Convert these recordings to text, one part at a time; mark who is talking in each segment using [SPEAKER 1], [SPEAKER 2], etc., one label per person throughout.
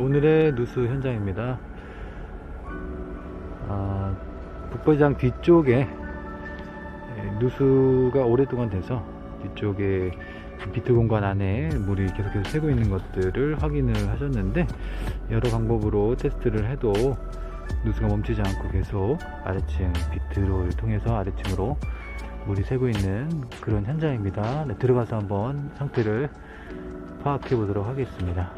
[SPEAKER 1] 오늘의 누수 현장입니다. 아, 북부장 뒤쪽에 예, 누수가 오랫동안 돼서 뒤쪽에 비트 공간 안에 물이 계속해서 새고 있는 것들을 확인을 하셨는데 여러 방법으로 테스트를 해도 누수가 멈추지 않고 계속 아래층 비트를 통해서 아래층으로 물이 새고 있는 그런 현장입니다. 네, 들어가서 한번 상태를 파악해 보도록 하겠습니다.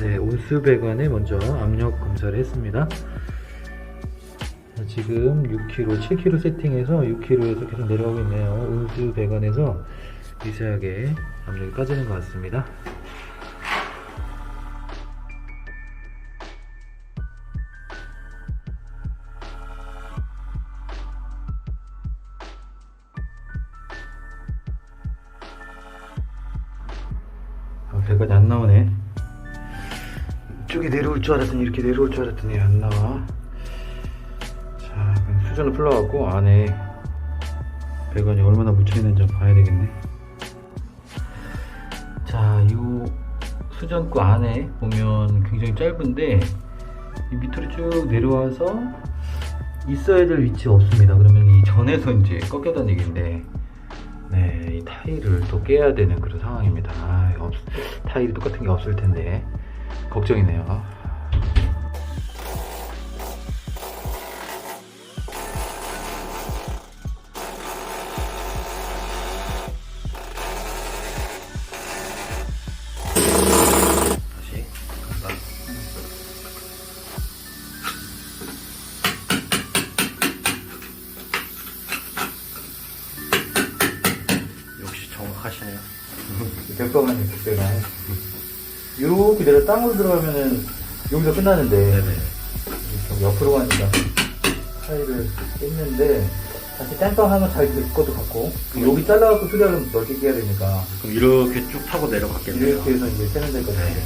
[SPEAKER 1] 네, 온수 배관에 먼저 압력 검사를 했습니다. 자, 지금 6kg, 7kg 세팅해서 6kg에서 계속 내려가고 있네요. 온수 배관에서 미세하게 압력이 빠지는 것 같습니다. 아, 배관이 안 나오네. 이쪽에 내려올 줄 알았더니 이렇게 내려올 줄 알았더니 안 나와. 자, 수전을 풀러갖고 안에 배관이 얼마나 묻혀있는지 봐야 되겠네. 자, 이 수전구 안에 보면 굉장히 짧은데 이 밑으로 쭉 내려와서 있어야 될 위치 없습니다. 그러면 이 전에서 이제 꺾였다는 얘기인데 네, 이 타일을 또 깨야 되는 그런 상황입니다. 아, 없, 타일이 똑같은 게 없을 텐데 걱정이네요.
[SPEAKER 2] 역시 정확하시네요.
[SPEAKER 1] 백과만이 그때가 이렇게 내려 땅으로 들어가면은 여기서 끝나는데
[SPEAKER 2] 네네.
[SPEAKER 1] 옆으로 가니까 타일을 깼는데 다시 땜빵 하면 잘될 것도 같고 여기 잘라갖고 수리하려면 넓게 깨야 되니까
[SPEAKER 2] 그럼 이렇게 쭉 타고 내려갔겠네요.
[SPEAKER 1] 이렇게 해서 이제 세면 될 것 같아요.
[SPEAKER 2] 네.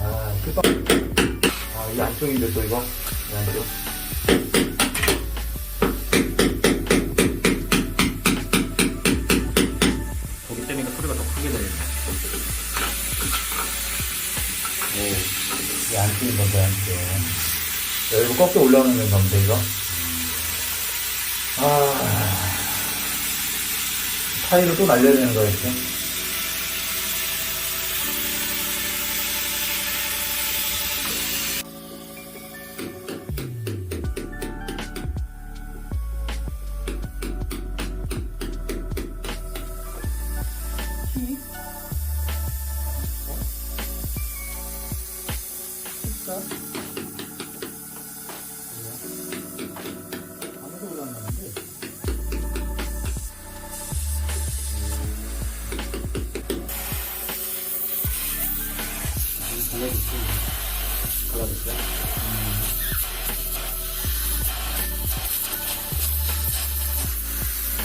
[SPEAKER 1] 아, 실밥. 아, 이 안쪽인데 또 이거? 이 안쪽. 이 안쪽인 건데, 안쪽. 여기 꺾여 올라오는 건데, 이거? 아. 타일을 또 날려야 되는 거였지?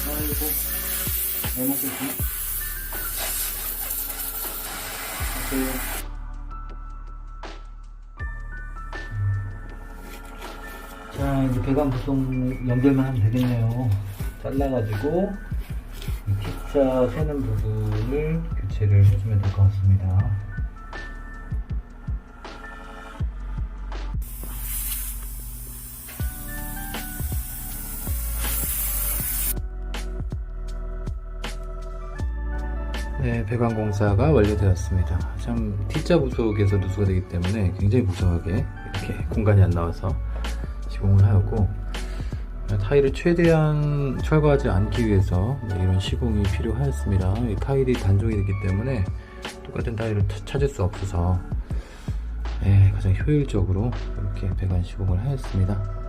[SPEAKER 1] 아이고, 잘 먹겠지? 오케이. 자, 이제 배관 부속 연결만 하면 되겠네요. 잘라가지고, 이 T자 새는 부분을 교체를 해주면 될 것 같습니다. 네, 배관 공사가 완료되었습니다. 참 T자 부속에서 누수가 되기 때문에 굉장히 무성하게 이렇게 공간이 안 나와서 시공을 하였고 타일을 최대한 철거하지 않기 위해서 네, 이런 시공이 필요하였습니다. 이 타일이 단종이 되기 때문에 똑같은 타일을 차- 찾을 수 없어서 네, 가장 효율적으로 이렇게 배관 시공을 하였습니다.